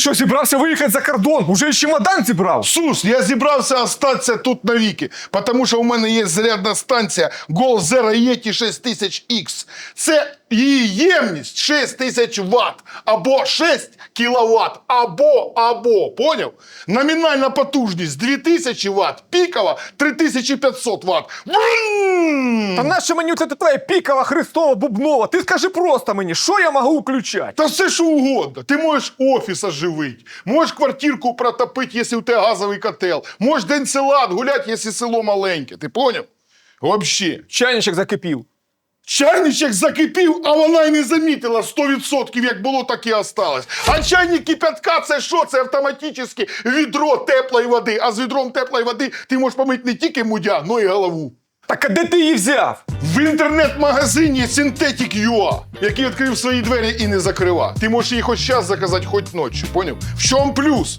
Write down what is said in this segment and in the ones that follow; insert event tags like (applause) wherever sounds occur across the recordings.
що, зібрався виїхати за кордон? Уже і чемодан зібрав. Сус, я зібрався остатися тут навіки, тому що у мене є зарядна станція Gol Zero ET 6000X. Це її ємність 6000 Вт або 6 кВт, або, або, поняв? Номінальна потужність 2000 Вт, пікова 3500 Вт. Та нащо мені це твоя пікова Христова бубнова? Ти скажи просто мені, що я можу включати? Та все що угодно. Ти можеш офіс оживити, можеш квартирку протопити, якщо у тебе газовий котел, можеш день села гуляти, якщо село маленьке. Ти поняв? Вообще. Чайничок закипів. Чайничок закипів, а вона й не замітила 100%, як було, так і осталось. А чайник кипятка це що? Це автоматично відро теплої води. А з відром теплої води ти можеш помити не тільки мудя, но й голову. Так а де ти її взяв? В інтернет-магазині Synthetic.ua, який відкрив свої двері і не закрива. Ти можеш її хоч час заказати, хоч ночі. Поняв? В чому плюс?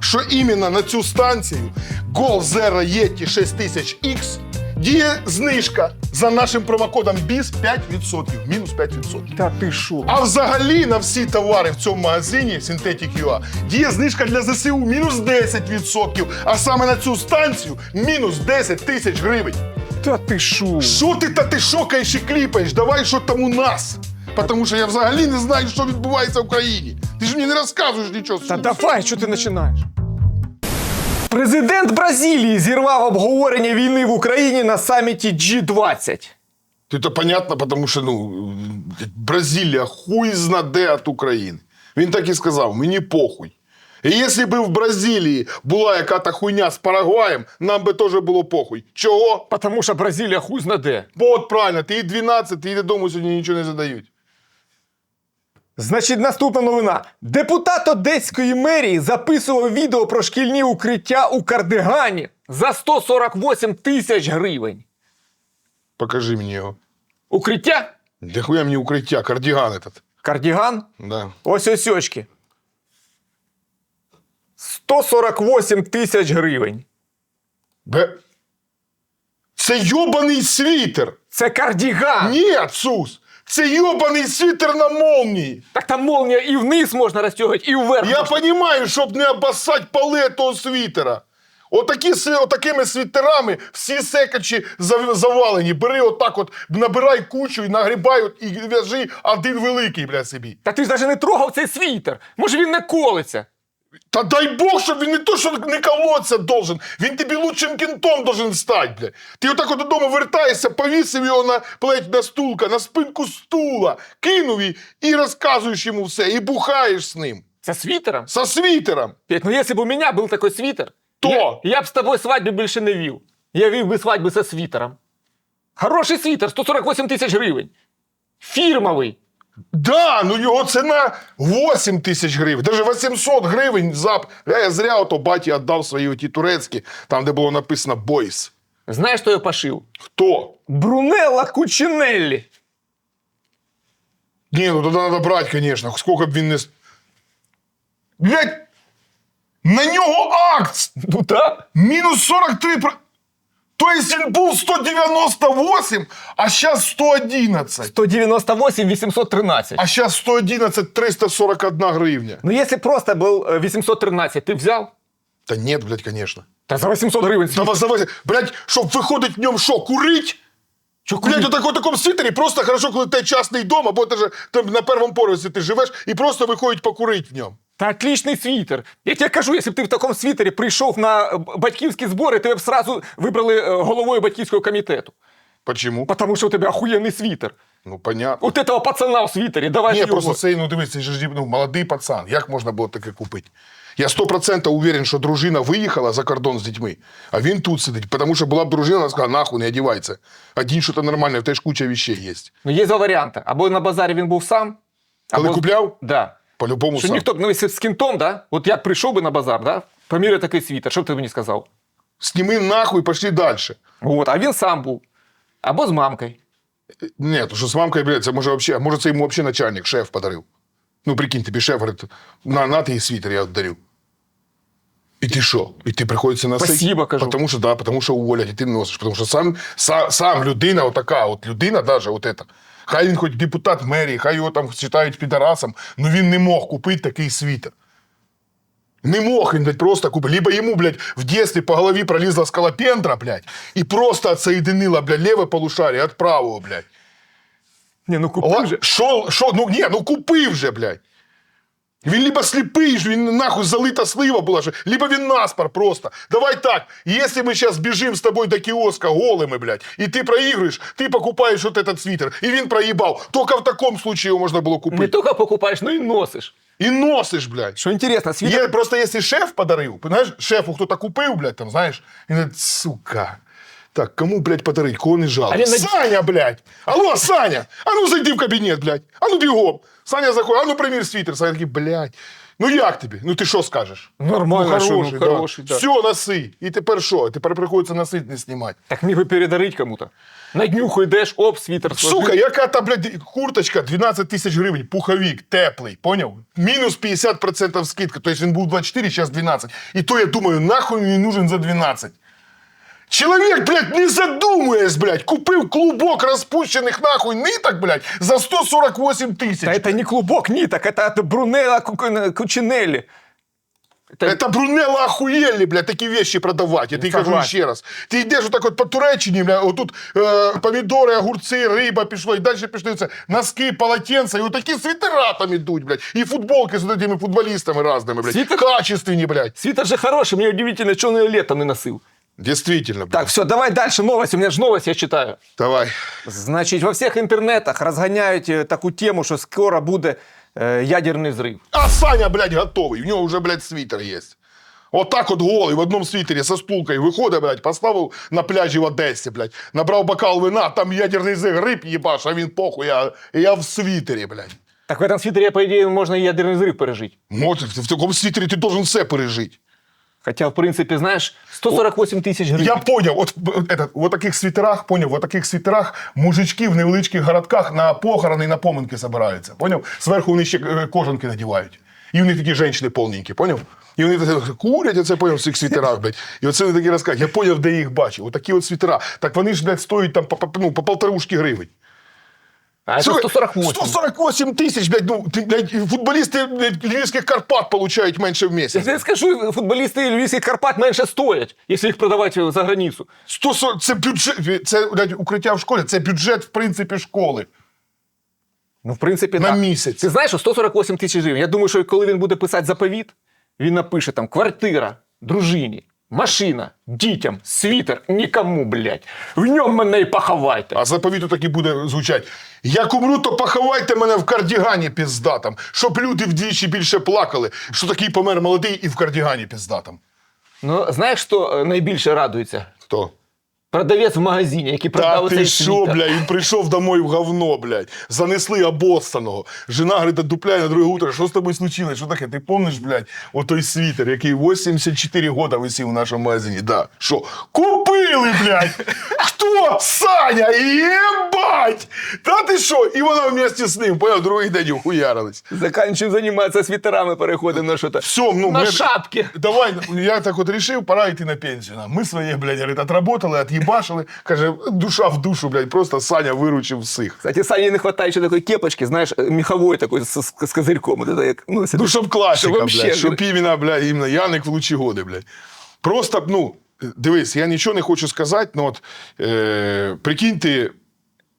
Що іменно на цю станцію Gol Zero Yeti 6000X діє знижка за нашим промокодом BIS 5%. Мінус 5%. Та ти що? А взагалі на всі товари в цьому магазині Synthetic.ua діє знижка для ЗСУ мінус 10%, а саме на цю станцію мінус 10 тисяч гривень. Та ти що? Що ти та ти шокаєш і кліпаєш? Давай що там у нас. Тому що я взагалі не знаю, що відбувається в країні. Ти ж мені не розказуєш нічого. Та давай, що ти починаєш? Президент Бразилії зірвав обговорення війни в Україні на саміті G20. Ти то понятно, тому що ну, Бразилія хуй зна де від України. Він так і сказав: мені похуй. І якщо б в Бразилії була яка-то хуйня з Парагваєм, нам би теж було похуй. Чого? Тому що Бразилія хуй знаде. Бо от правильно, ти і 12, ти і додому сьогодні нічого не задають. Значить, наступна новина. Депутат Одеської мерії записував відео про шкільні укриття у кардигані за 148 тисяч гривень. Покажи мені його. Укриття? Хуя мені укриття, кардіган этот. Кардіган? Да. Ось ось очки. 148 тисяч гривень. Бе... Це йобаний світер. Це кардіган. Ні, Сус, це йобаний світер на молнії. Так там молнія і вниз можна розтягувати, і вверх. Я можна. розумію, щоб не обоссати поли того світера. Отакі, отакими світерами всі секачі завалені. Бери отак от, набирай кучу і нагрібай от, і в'яжи один великий, бля, собі. Та ти ж навіть не трогав цей світер. Може він не колиться. Та дай Бог, щоб він не то, що не колоться должен, він тобі лучшим кінтом должен стати, бля. Ти отак от додому вертаєшся, повісив його на плеть на стулка, на спинку стула, кинув і, і розказуєш йому все, і бухаєш з ним. Це світером? Со світером. Петь, ну если бы у меня был такой свитер, То? я, я бы с тобой свадьбы больше не вел. Я вел бы свадьбы со свитером. Хороший свитер, 148 тысяч гривен. Фирмовый. Да, ну його ціна 8 тисяч гривень, навіть 800 гривень зап. Я зря ото баті віддав свої оті турецькі, там, де було написано Бойс. Знаешь, что я пошил? Хто? Брунелла Кучинелли. Ні, ну тоді треба брати, звісно. Скільки б він не. Блять! На нього акт! Ну да. Мінус 43. про- Тобто він був 198, а зараз 111. 198 813. А зараз 111 341 гривня. Ну если просто был э, 813, ты взял? Та ні, блядь, звісно. Да за 800 гривен. Та вас завозять, блядь, щоб виходить в ньому що, курить? Чё Блядь, у такому, такому світері просто хорошо, коли ти частний дом, або ти ж там на першому поверсі ти живеш, і просто виходить покурить в ньому. Та отличный свитер. Я тебе кажу, если бы ты в таком свитере пришел на э, батьківські збори, тебе б сразу вибрали э, головою батьківського комітету. Почему? Потому что у тебя охуенный свитер. Ну, понятно. Вот этого пацана в свитере, давай Ні, його. просто цей, ну дивись, цей же ж, ну, молодий пацан. Як можна було таке купити? Я 100% уверен, що дружина виїхала за кордон з дітьми, а він тут сидить. Тому що була б дружина, вона сказала, нахуй, не одівайся. Один що-то нормальне, в тебе ж куча вещей є. Ну, є два варіанти. Або на базарі він був сам. Коли або... купляв? Да. По-любому Що сам. ніхто, б- ну, якщо з кінтом, да? от я б прийшов би на базар, да? поміряй такий світер, що б ти мені сказав? Сніми нахуй, пошли далі. От, а він сам був. Або з мамкою. Ні, то що з мамкою, блядь, це може вообще, може це йому взагалі начальник, шеф подарив. Ну, прикинь, тобі шеф говорить, на, на ти світер я дарю. І ти що? І ти приходиться носити? Спасибо, кажу. Потому що, да, потому що уволять, і ти носиш. Тому що сам, сам, сам людина, отака, от людина даже, от ета, хай він хоч депутат мерії, хай його там вважають підарасом, ну він не мог купити такий світер. Не мог він, блядь, просто купити. Либо йому, блядь, в детстве по голові пролізла скалопендра, блядь, і просто отсоединила, блядь, леве полушарі від правого, блядь. Ні, ну купи же. Шо, Що, що, ну ні, ну купи же, блядь. Він либо сліпий, ж, він нахуй залита слива була, що, либо він наспор просто. Давай так, если мы сейчас бежим с тобой до киоска голыми, блядь, и ты проигрываешь, ты покупаешь вот этот свитер, и він проебал. Только в таком случае его можно было Не купити. тільки покупаєш, ну і носиш. І носиш, блядь. Що інтересно, світер... Є, просто якщо шеф подарив, знаєш, шефу хто-то купив, блядь, там, знаєш, і говорить, сука. Так, кому, блядь, подарить, кого не жалко? Він на- Саня, блядь! Алло, Саня! А ну зайди в кабінет, блядь! А ну бігом! Саня заходить, а ну примір світер. Саня такий, блядь. Ну як тобі? Ну ти що скажеш? Нормально, що, ну, хороший, да. хороший, да. Все, носи. І тепер що? Тепер приходиться носити, не знімати. Так міг би передарить кому-то. На днюху йдеш, оп, світер. Сука, яка та, блядь, курточка 12 тисяч гривень, пуховик, теплий, поняв? Мінус 50% скидка. Тобто він був 24, зараз 12. І то я думаю, нахуй мені нужен за 12. Чоловік, блядь, не задумуєш, блядь, купив клубок розпущених нахуй ниток, блядь, за 148 Та тисяч. це не клубок ниток, это от Брунелла Ку- Кучинелли. Это... Это Брунелла охуєльні, блядь, такі вещи продавати. Я тобі кажу Согласен. ще раз. Ти йдеш отак от по Туреччині, блядь, отут е, помідори, огурці, риба пішло, і далі пішли це носки, полотенця, і отакі світера там ідуть, блядь, і футболки з такими футболістами разними, блядь, Світер? качественні, блядь. Свитер же хороший, мне удивительно, что он ее летом не носил. Действительно, блядь. Так, все, давай дальше новость. У меня же новость, я читаю. Давай. Значить, во всіх інтернетах розганяють е, таку тему, що скоро буде е, ядерний взрив. А Саня, блядь, готовий. У нього вже, блядь, світер є. Отак от голий в одному світері со стулкою виходить, блядь, поставив на пляжі в Одесі, блядь, набрав бокал вина, там ядерний гриб їбаш, а він похуй, я, я в світері, блядь. Так в этом свитере, по ідеї, можна і ядерний взрив пережити. Може, в такому світері ти должен все пережити. Хоча, в принципі, знаєш, 148 тисяч гривень. Я поняв, от б- этот, в таких світерах, поняв, в таких світерах мужички в невеличких городках на похорони і на поминки збираються. Поняв? Зверху вони ще е, кожанки надівають. І в них такі жінки повненькі, поняв? І вони так курять, оце поняв в цих світерах, блядь. І оце вони такі розказують. Я поняв, де їх бачив. Отакі от світера. Так вони ж, блядь, стоять там по, ну, по полторушки гривень. А це Слухай, 148. 148 тисяч, блядь, ну, ти, блядь, футболісти блядь, Львівських Карпат получають менше в Я місяць. тебе скажу, футболісти Львівських Карпат менше стоять, якщо їх продавати за границю. 140, це бюджет, це блядь, укриття в школі, це бюджет, в принципі, школи. Ну, в принципі, На так. місяць. Ти знаєш, що 148 тисяч гривень. Я думаю, що коли він буде писати заповіт, він напише там квартира, дружині, машина, дітям, світер, нікому, блядь. В ньому мене і поховайте. А заповіту так і буде звучать. Як умру, то поховайте мене в кардігані піздатам, щоб люди вдвічі більше плакали, що такий помер молодий і в кардігані піздатам. Ну, знаєш, хто е, найбільше радується? Хто? Продавець в магазині, який Та продав ти цей що, світер. бля, він прийшов домой в говно, блядь. Занесли обоссаного. Жена говорить, дупляє на друге утро, що з тобою случилось? Що таке? Ти помниш, блядь, отой світер, який 84 года висів в нашому магазині? Да. Що? Купили, блядь! Хто? Саня! Єбать! Та ти що? І вона вместе з ним, поняв, другий день ухуярились. Заканчив займатися світерами, переходимо на що-то. Все, ну, на ми- шапки. Давай, я так от рішив, пора йти на пенсію. Ми своє, блядь, говорить, отработали, от'їбашили. Каже, душа в душу, блядь, просто Саня виручив всіх. Кстати, Сані не вистачає ще такої кепочки, знаєш, міхової такої з, з, з козирьком. Это як, ну, Ну, щоб класика, вообще, блядь, щоб іменно, блядь, іменно Яник в лучі годи, блядь. Просто, ну, дивись, я нічого не хочу сказати, ну от, е, прикинь, ти,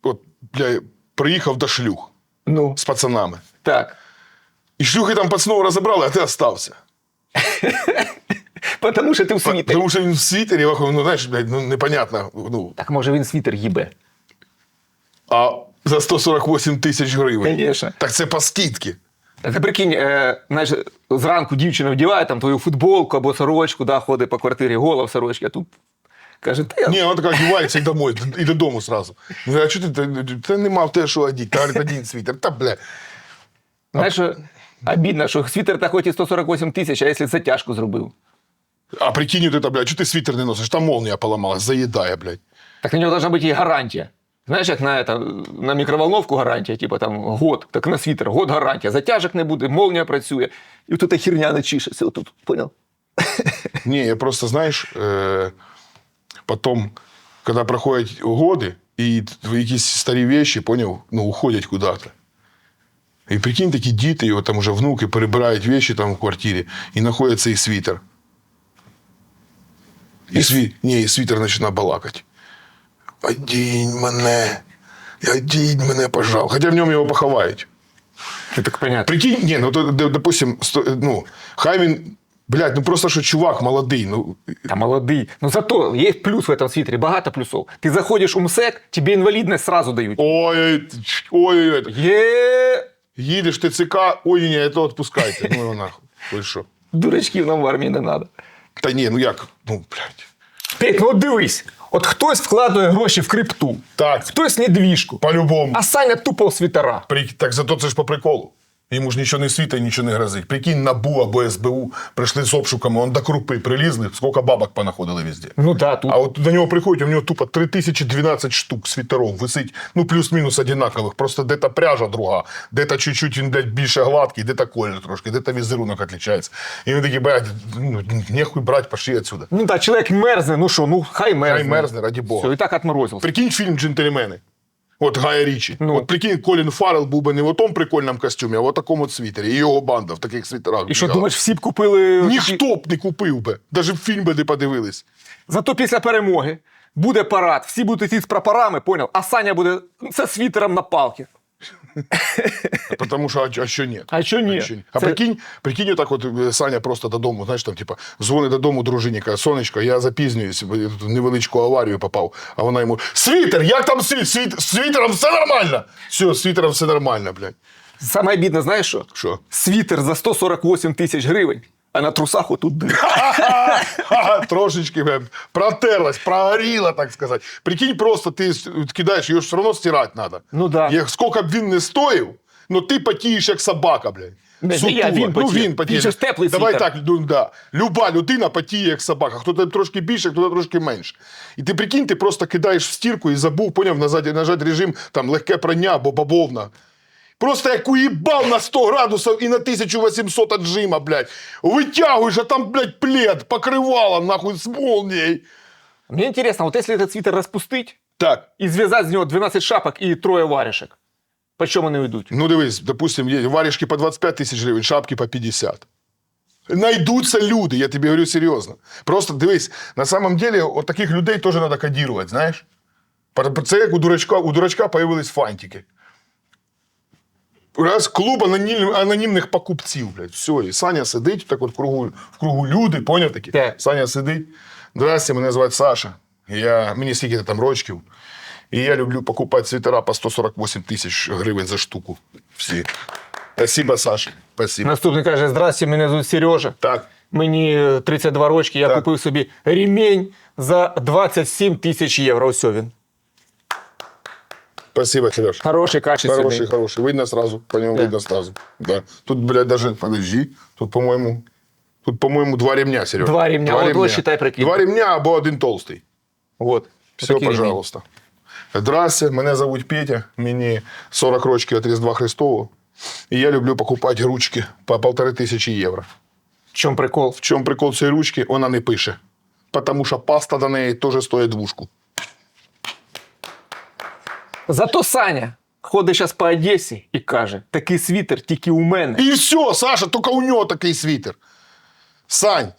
от, бля, приїхав до шлюх ну, з пацанами. так. І шлюхи там пацанов розібрали, а ти остався. (laughs) Потому що ти в світері. Тому що він в світері, ну, знаєш, блядь, ну, непонятно, ну, Так може він світер їбе. а за 148 тисяч гривень. Конечно. Так це по скидці. Ти прикинь, е, знаєш, зранку дівчина вдіває там твою футболку або сорочку, да, ходить по квартирі гола в сорочці, а тут каже, та я Ні, вона така одівається і домой, і додому сразу. Ну, а чого ти, ти, ти не мав те, що одіть, та один світер, та, бля. знаєш, обідно, що світер та хоч і 148 тисяч, а якщо затяжку зробив. А прикинь, от это, блядь, чого ти світер не носиш? Там молния поламалась, заїдає, блядь. Так на нього должна бути і гарантія. Знаєш, як на, это, на мікроволновку гарантія, типу там год, так на світер, год гарантія. Затяжок не буде, молнія працює. І тут херня не чишеться. Отут, понял? (laughs) Ні, я просто, знаєш, е, потім, коли проходять годи, і якісь старі вещи, поняв, ну, уходять куди-то. І прикинь, такі діти, його там уже внуки перебирають вещи там в квартирі і знаходять цей світер. І, сві... Ні, і світер починає балакати. Одінь мене, одінь мене, пожалуйста. Хоча в ньому його поховають. Так понятно. Прикинь, ні, ну то, допустим, сто- ну, хай він, блядь, ну просто що чувак молодий, ну, Та молодий. Ну зато є плюс в этом свитере, багато плюсов. Ти заходиш у МСЕК, тебе інвалідність сразу дають. ой, ой, ой, Є їдеш ТЦК, ой, ні, то відпускайте, ну нахуй, (laughs) дурачків нам в армії не треба. Та ні, ну як, ну, блядь. Петь, ну от дивись, от хтось вкладує гроші в крипту, Так, хтось недвіжку, по-любому. а Саня тупо у світера. При... Так зато це ж по приколу. Йому ж нічого не світить, нічого не грозить. Прикинь, НАБУ або СБУ прийшли з обшуками, он до крупи прилізли, скільки бабок понаходили везде. Ну да, тут. А от до нього приходять, у нього тупо 3012 штук світеров висить, ну плюс-мінус одинакових. Просто де-то пряжа друга, де-то чуть-чуть він блядь, більше гладкий, де-то колір трошки, де-то візерунок відрізняється. І він такий, блядь, ну, нехуй брать, пошли отсюда. Ну так, чоловік мерзне, ну що, ну хай мерзне. Хай мерзне, раді Бога. Все, і так отморозився. Прикинь фільм «Джентльмени». От Гая Річі. Ну. От прикинь, Колін Фаррелл був би не в тому прикольному костюмі, а в такому світері. І його банда в таких світерах. І що, бігала. думаєш, всі б купили. Ніхто б не купив би. Навіть фільм би не подивились. Зато після перемоги буде парад, всі будуть йти з прапорами, поняв? А Саня буде це світером на палки. (laughs) Тому що, а, а що ні? А що ні? А, що ні? а Це- прикинь, прикинь, отак от е, Саня просто додому, знаєш, там, типа, дзвонить додому дружині, каже, сонечко, я запізнююсь, я тут в невеличку аварію попав. А вона йому: Світер, як там світ? Світ, світером все нормально. Все, світером все нормально, блядь. Саме обідне, знаєш що? Що? Світер за 148 тисяч гривень, а на трусах отут дир. Трошечки блядь, протерлась, прогоріла, так сказати. Прикинь, просто ти кидаєш, його ж все одно стирати треба. Ну да. Як скільки б він не стоїв, ну ти потієш як собака, блядь. Не, не я, він ну, потіє. він потіє. Він же ж теплий Давай світер. так, ну, да. Люба людина потіє як собака. Хто-то трошки більше, хто-то трошки менше. І ти прикинь, ти просто кидаєш в стірку і забув, поняв, нажати, нажати режим, там легке прання або бабовна. Просто як уїбав на 100 градусів і на 1800 отжима, блядь. Витягуєш, а там, блядь, плед, покривало, нахуй, з молнією. Мені цікаво, от якщо этот світер розпустить Так, і зв'язати з нього 12 шапок і троє варішек, по чому вони йдуть? ну дивись, допустим, є варежки по 25 тисяч гривень, шапки по 50. Найдуться люди, я тобі говорю серйозно. Просто дивись, на самом деле, от таких людей теж треба кодувати, знаєш? Пар- Це як у дурачка, у дурачка появились фантики. Раз клуб анонім, анонімних покупців, блядь. Все, і Саня сидить так от в кругу, в кругу люди, поняв такі? Так. Саня сидить. Здрасте, мене звати Саша. Я, мені скільки там рочків. І я люблю покупати світера по 148 тисяч гривень за штуку. Всі. Спасибо, Саша. Спасибо. Наступний каже: Здрасте, мене звуть Сережа. Так. Мені е, 32 рочки, я Так. купив собі ремінь за 27 тисяч євро. Ось він. Спасибо, Сереж. Хороший, качественний. Хороший, хороший. Видно сразу. По нему видно сразу. Да. Тут, блядь, даже, подожди. Тут, по-моему, тут, по-моему, два ремня, Сереж. Два ремня. Вот, вот, считай, прикинь. Два ремня або один толстий. От. Все, Такий пожалуйста. Здрасте, мене зовуть Петя, мені 40 років від Різдва Христового. І я люблю покупати ручки по полтори тисячі євро. В чому прикол? В чому прикол цієї ручки? Вона не пише. Тому що паста до неї теж стоїть двушку. Зато Саня ходить зараз по Одесі і каже: такий світер тільки у мене. І все, Саша, тільки у нього такий світер. Сань,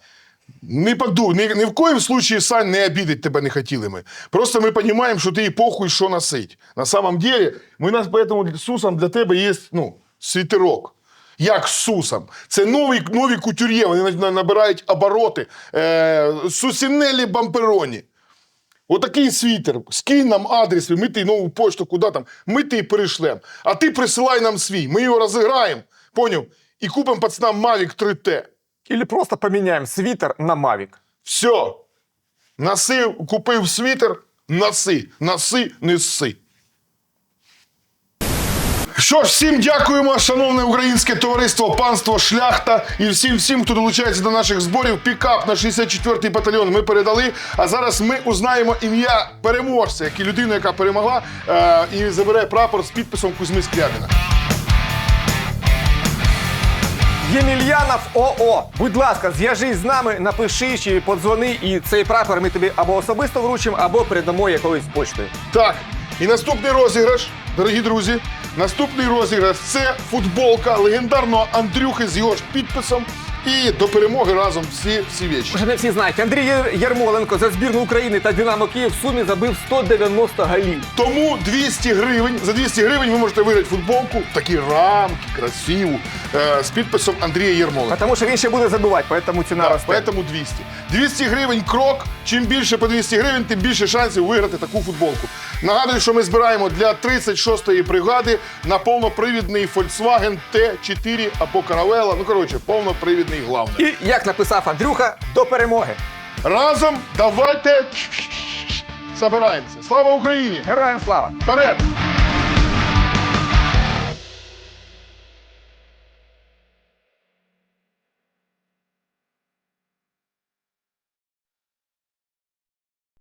не поду, ні, ні в коїм случаї Сань не обідать тебе не хотіли ми. Просто ми розуміємо, що ти і похуй, що носить. На самом деле, ми нас поэтому Сусом для тебе є ну, світерок. Як з Сусом. Це нові, нові кутюр'є, вони набирають обороти. Е, Сусінелі Бампероні. Отакий світер. Скинь нам адрес, ми ти нову почту, куди там. Ми ти перейшлемо. А ти присилай нам свій. Ми його розіграємо, поняв? І купимо пацанам Mavic 3T. Или просто поміняємо світер на Мавік. Все. Носив, купив світер, носи. Носи, не сси. Що ж, всім дякуємо, шановне українське товариство, панство Шляхта і всім, всім, хто долучається до наших зборів. Пікап на 64-й батальйон ми передали. А зараз ми узнаємо ім'я переможця, як і людину, яка перемогла, е, і забере прапор з підписом Кузьми Скрябіна. Ємельянов ОО. Будь ласка, зв'яжись з нами, напиши чи подзвони, і цей прапор ми тобі або особисто вручимо, або передамо якоюсь почтою. Так, і наступний розіграш, дорогі друзі, Наступний розіграш це футболка легендарного Андрюхи з його ж підписом. І до перемоги разом всі, всі вічі. Вже не всі знають, Андрій Ярмоленко за збірну України та Динамо Київ в сумі забив 190 голів. Тому 200 гривень. За 200 гривень ви можете виграти футболку, такі рамки, красиву, е, з підписом Андрія Єрмоленка. Тому що він ще буде забивати, тому ціна Так, росте. поэтому 200. 200 гривень крок. Чим більше по 200 гривень, тим більше шансів виграти таку футболку. Нагадую, що ми збираємо для 36-ї бригади на повнопривідний Volkswagen T4 або Caravella. Ну, коротше, повнопривідний главний. І як написав Андрюха, до перемоги. Разом давайте забираємося. Слава Україні! Героям слава! Вперед!